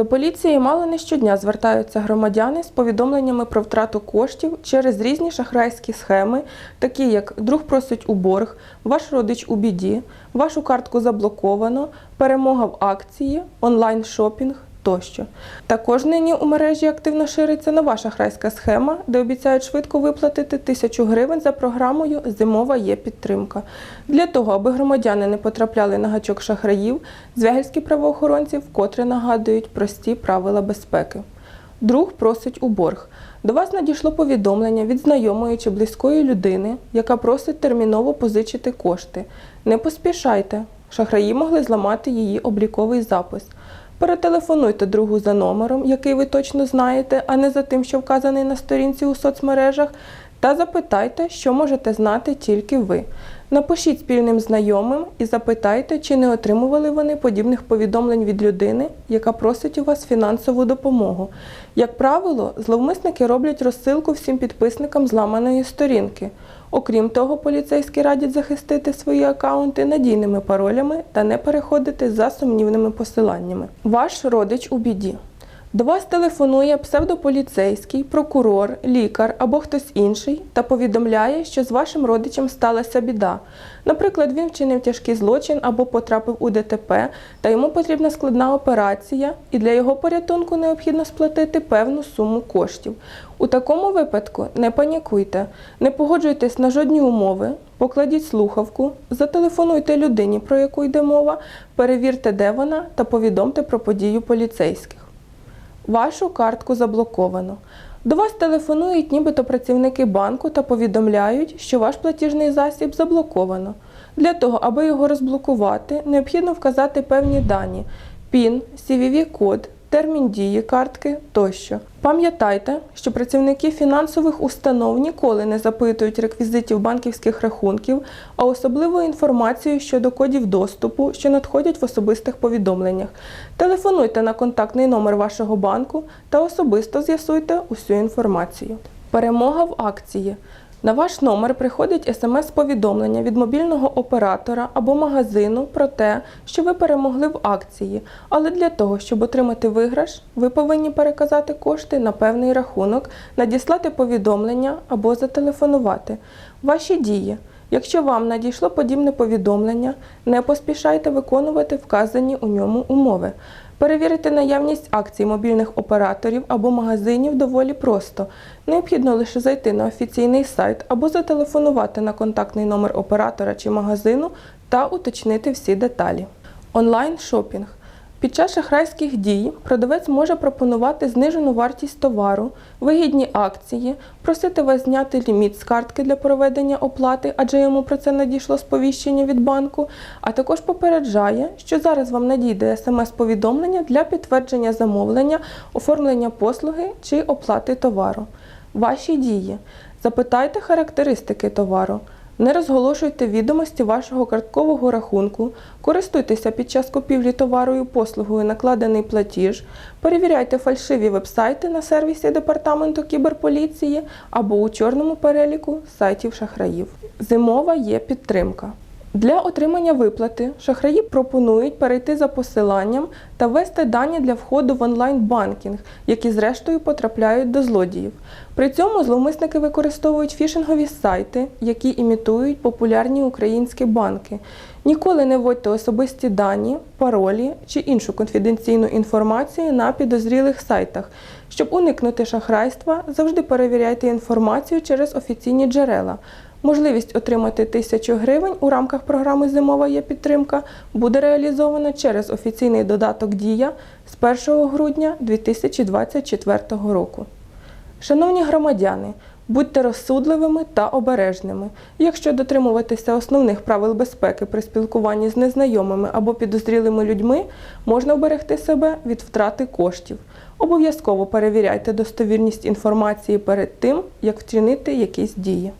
До поліції мало не щодня звертаються громадяни з повідомленнями про втрату коштів через різні шахрайські схеми, такі як друг просить у борг, ваш родич у біді, вашу картку заблоковано, перемога в акції, онлайн-шопінг тощо. Також нині у мережі активно шириться нова шахрайська схема, де обіцяють швидко виплатити тисячу гривень за програмою Зимова є підтримка. Для того, аби громадяни не потрапляли на гачок шахраїв, звягельські правоохоронці вкотре нагадують прості правила безпеки. Друг просить у борг. До вас надійшло повідомлення від знайомої чи близької людини, яка просить терміново позичити кошти. Не поспішайте. Шахраї могли зламати її обліковий запис. Перетелефонуйте другу за номером, який ви точно знаєте, а не за тим, що вказаний на сторінці у соцмережах, та запитайте, що можете знати тільки ви. Напишіть спільним знайомим і запитайте, чи не отримували вони подібних повідомлень від людини, яка просить у вас фінансову допомогу. Як правило, зловмисники роблять розсилку всім підписникам зламаної сторінки. Окрім того, поліцейські радять захистити свої акаунти надійними паролями та не переходити за сумнівними посиланнями. Ваш родич у біді. До вас телефонує псевдополіцейський, прокурор, лікар або хтось інший та повідомляє, що з вашим родичем сталася біда. Наприклад, він вчинив тяжкий злочин або потрапив у ДТП, та йому потрібна складна операція, і для його порятунку необхідно сплатити певну суму коштів. У такому випадку не панікуйте, не погоджуйтесь на жодні умови, покладіть слухавку, зателефонуйте людині, про яку йде мова, перевірте, де вона, та повідомте про подію поліцейських. Вашу картку заблоковано. До вас телефонують нібито працівники банку та повідомляють, що ваш платіжний засіб заблоковано. Для того, аби його розблокувати, необхідно вказати певні дані: PIN, CVV-код, термін дії картки тощо. Пам'ятайте, що працівники фінансових установ ніколи не запитують реквізитів банківських рахунків, а особливо інформацію щодо кодів доступу, що надходять в особистих повідомленнях. Телефонуйте на контактний номер вашого банку та особисто з'ясуйте усю інформацію. Перемога в акції. На ваш номер приходить смс-повідомлення від мобільного оператора або магазину про те, що ви перемогли в акції. Але для того, щоб отримати виграш, ви повинні переказати кошти на певний рахунок, надіслати повідомлення або зателефонувати. Ваші дії. Якщо вам надійшло подібне повідомлення, не поспішайте виконувати вказані у ньому умови. Перевірити наявність акцій мобільних операторів або магазинів доволі просто. Необхідно лише зайти на офіційний сайт або зателефонувати на контактний номер оператора чи магазину та уточнити всі деталі. Онлайн-шопінг. Під час шахрайських дій продавець може пропонувати знижену вартість товару, вигідні акції, просити вас зняти ліміт з картки для проведення оплати, адже йому про це надійшло сповіщення від банку, а також попереджає, що зараз вам надійде смс-повідомлення для підтвердження замовлення, оформлення послуги чи оплати товару. Ваші дії. Запитайте характеристики товару. Не розголошуйте відомості вашого карткового рахунку, користуйтеся під час купівлі товару і послугою накладений платіж, перевіряйте фальшиві вебсайти на сервісі Департаменту кіберполіції або у чорному переліку сайтів шахраїв. Зимова є підтримка. Для отримання виплати шахраї пропонують перейти за посиланням та ввести дані для входу в онлайн-банкінг, які зрештою потрапляють до злодіїв. При цьому зловмисники використовують фішингові сайти, які імітують популярні українські банки. Ніколи не вводьте особисті дані, паролі чи іншу конфіденційну інформацію на підозрілих сайтах. Щоб уникнути шахрайства, завжди перевіряйте інформацію через офіційні джерела. Можливість отримати тисячу гривень у рамках програми Зимова є підтримка буде реалізована через офіційний додаток Дія з 1 грудня 2024 року. Шановні громадяни, будьте розсудливими та обережними. Якщо дотримуватися основних правил безпеки при спілкуванні з незнайомими або підозрілими людьми, можна вберегти себе від втрати коштів. Обов'язково перевіряйте достовірність інформації перед тим, як вчинити якісь дії.